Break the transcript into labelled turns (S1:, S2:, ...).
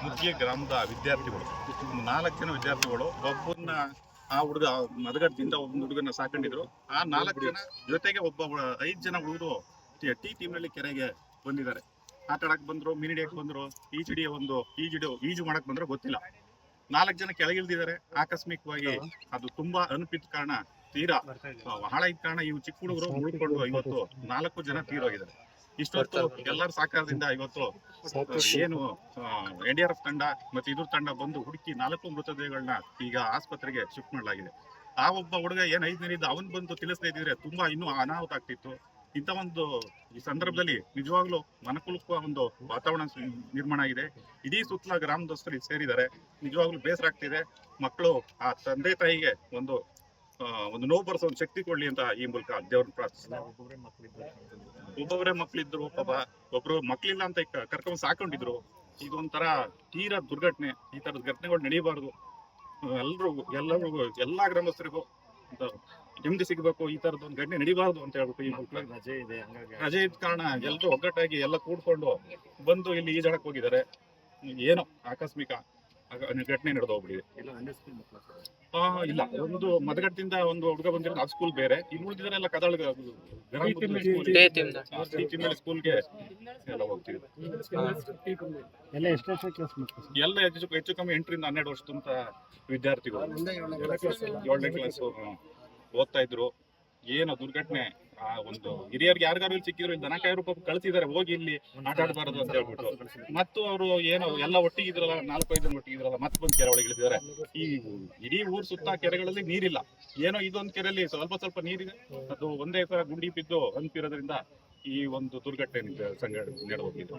S1: ಮುಖ್ಯ ಗ್ರಾಮದ ವಿದ್ಯಾರ್ಥಿಗಳು. ನಾಲ್ಕು ಜನ ವಿದ್ಯಾರ್ಥಿಗಳು ಒಬ್ಬನ್ನ ಆ ಹುಡುಗ ಮದಗಟ್ಟದಿಂದ ಒಂದು ಹುಡುಗನ ಸಾಕೊಂಡಿದ್ರು. ಆ ನಾಲ್ಕು ಜನ ಜೊತೆಗೆ ಒಬ್ಬ ಐದು ಜನ ಹುಡುಗರು ಟಿ ಟೀಮ್ನಲ್ಲಿ ಕೆರೆಗೆ ಬಂದಿದ್ದಾರೆ. ಆಟ ಆಡಕ್ ಬಂದ್ರು, ಮೀನ್ ಬಂದ್ರು ಈಜಿಡಿಯ ಒಂದು ಈಜಿಡಿ, ಈಜು ಮಾಡಕ್ ಬಂದ್ರು ಗೊತ್ತಿಲ್ಲ. ನಾಲ್ಕು ಜನ ಕೆಳಗಿಳಿದಿದ್ದಾರೆ. ಆಕಸ್ಮಿಕವಾಗಿ ಅದು ತುಂಬಾ ಅನುಪಿತ ಕಾರಣ, ತೀರಾ, ಬಹಳ ಇದ್ದ ಕಾರಣ ಇವು ಚಿಕ್ಕ ಹುಡುಗರು ಉಳ್ಕೊಂಡು ಇವತ್ತು ನಾಲ್ಕು ಜನ ತೀರೋಗಿದ್ದಾರೆ. ಇಷ್ಟೊತ್ತು ಎಲ್ಲರ ಸಹಕಾರದಿಂದ ಇವತ್ತು ಏನು ಎನ್ ಡಿ ಆರ್ ಎಫ್ ತಂಡ ಮತ್ತೆ ಇದ್ರ ತಂಡ ಬಂದು ಹುಡುಕಿ ನಾಲ್ಕು ಮೃತದೇಹಗಳನ್ನ ಈಗ ಆಸ್ಪತ್ರೆಗೆ ಶಿಫ್ಟ್ ಮಾಡಲಾಗಿದೆ. ಆ ಒಬ್ಬ ಹುಡುಗ ಏನ್ ಇದ್ದ ಅವನ್ ಬಂದು ತಿಳಿಸದೇ ಇದ್ರೆ ತುಂಬಾ ಇನ್ನೂ ಅನಾಹುತ ಆಗ್ತಿತ್ತು. ಇಂಥ ಒಂದು ಈ ಸಂದರ್ಭದಲ್ಲಿ ನಿಜವಾಗ್ಲೂ ಮನಕುಲುಕುವ ಒಂದು ವಾತಾವರಣ ನಿರ್ಮಾಣ ಆಗಿದೆ. ಇಡೀ ಸುತ್ತಲ ಗ್ರಾಮದಸ್ಥರು ಸೇರಿದ್ದಾರೆ. ನಿಜವಾಗ್ಲೂ ಬೇಸರ ಆಗ್ತಿದೆ. ಮಕ್ಕಳು ಆ ತಂದೆ ತಾಯಿಗೆ ಒಂದು ಒಂದು ನೋವು ಬರೆಸೋ ಒಂದು ಶಕ್ತಿ ಕೊಡ್ಲಿ ಅಂತ ಈ ಮೂಲಕ ದೇವ್ರನ್ನ ಪ್ರಾರ್ಥಿಸ್ತಾರೆ ಒಬ್ಬೊಬ್ಬರೇ ಮಕ್ಳಿದ್ರು ಪಾಪ ಒಬ್ರು ಮಕ್ಳಿಲ್ಲ ಅಂತ ಕರ್ಕೊಂಡು ಸಾಕೊಂಡಿದ್ರು. ಇದೊಂಥರ ತೀರಾ ದುರ್ಘಟನೆ ಈ ತರದ ಘಟನೆಗಳು ನಡೀಬಾರ್ದು. ಎಲ್ರಿಗೂ ಎಲ್ಲರಿಗೂ ಎಲ್ಲಾ ಗ್ರಾಮಸ್ಥರಿಗೂ ನೆಮ್ಮದಿ ಸಿಗಬೇಕು ಈ ತರದ ಒಂದು ಘಟನೆ ನಡೀಬಾರ್ದು ಅಂತ ಹೇಳ್ಬೇಕು ಈ ಮೂಲಕ
S2: ರಜೆ ಇದೆ
S1: ರಜೆ ಇದ್ದ ಕಾರಣ ಎಲ್ಲರೂ ಒಗ್ಗಟ್ಟಾಗಿ ಎಲ್ಲ ಕೂಡ್ಕೊಂಡು ಬಂದು ಇಲ್ಲಿ ಈಜಾಡಕ್ ಹೋಗಿದ್ದಾರೆ. ಏನೋ ಆಕಸ್ಮಿಕ ಘಟನೆ ನಡೆದು ಹೋಗ್ಬಿಟ್ಟಿದೆ. ಆ, ಇಲ್ಲ ಒಂದು ಮದಗಟ್ಟದಿಂದ ಒಂದು ಹುಡುಗ ಬಂದಿರೋದು ಆ ಸ್ಕೂಲ್ ಬೇರೆ. ಇನ್ನು ಉಳಿದಿದ್ದರೆಲ್ಲ ಕದಾಳ ಸ್ಕೂಲ್ಗೆ ಎಲ್ಲ
S2: ಸರ್?
S1: ಎಲ್ಲ ಹೆಚ್ಚು ಹೆಚ್ಚು ಕಮ್ಮಿ ಎಂಟರಿಂದ ಹನ್ನೆರಡು ವರ್ಷದಂತ ವಿದ್ಯಾರ್ಥಿಗಳು. ಏಳನೇ ಕ್ಲಾಸ್ ಓದ್ತಾ ಇದ್ರು. ಏನು ದುರ್ಘಟನೆ. ಆ ಒಂದು ಹಿರಿಯರಿಗೆ ಯಾರಿಗಾರು ಸಿಕ್ಕಿದ್ರು ದನ ಕಾಯಿರು ಪಾಪ ಕಳ್ಸಿದಾರೆ, ಹೋಗಿ ಇಲ್ಲಿ ಆಟಾಡಬಾರದು ಅಂತ ಹೇಳ್ಬಿಟ್ಟು. ಮತ್ತು ಅವರು ಏನೋ, ಎಲ್ಲ ಒಟ್ಟಿಗಿದ್ರಲ್ಲ ನಾಲ್ಕೈದು ಜನ ಒಟ್ಟಿಗಿದ್ರಲ್ಲ, ಮತ್ತೆ ಬಂದು ಕೆರೆ ಒಳಗೆ ಇಳಿದಿದ್ದಾರೆ. ಈ ಇಡೀ ಊರ್ ಸುತ್ತ ಕೆರೆಗಳಲ್ಲಿ ನೀರಿಲ್ಲ. ಏನೋ ಇದೊಂದು ಕೆರೆಯಲ್ಲಿ ಸ್ವಲ್ಪ ಸ್ವಲ್ಪ ನೀರಿದೆ. ಅದು ಒಂದೇ ತರ ಗುಂಡಿ ಬಿದ್ದು ಅಂತಿರೋದ್ರಿಂದ ಈ ಒಂದು ದುರ್ಘಟನೆ ಸಂಘಟನೆ ನಡೆದೋಗಿದೆ.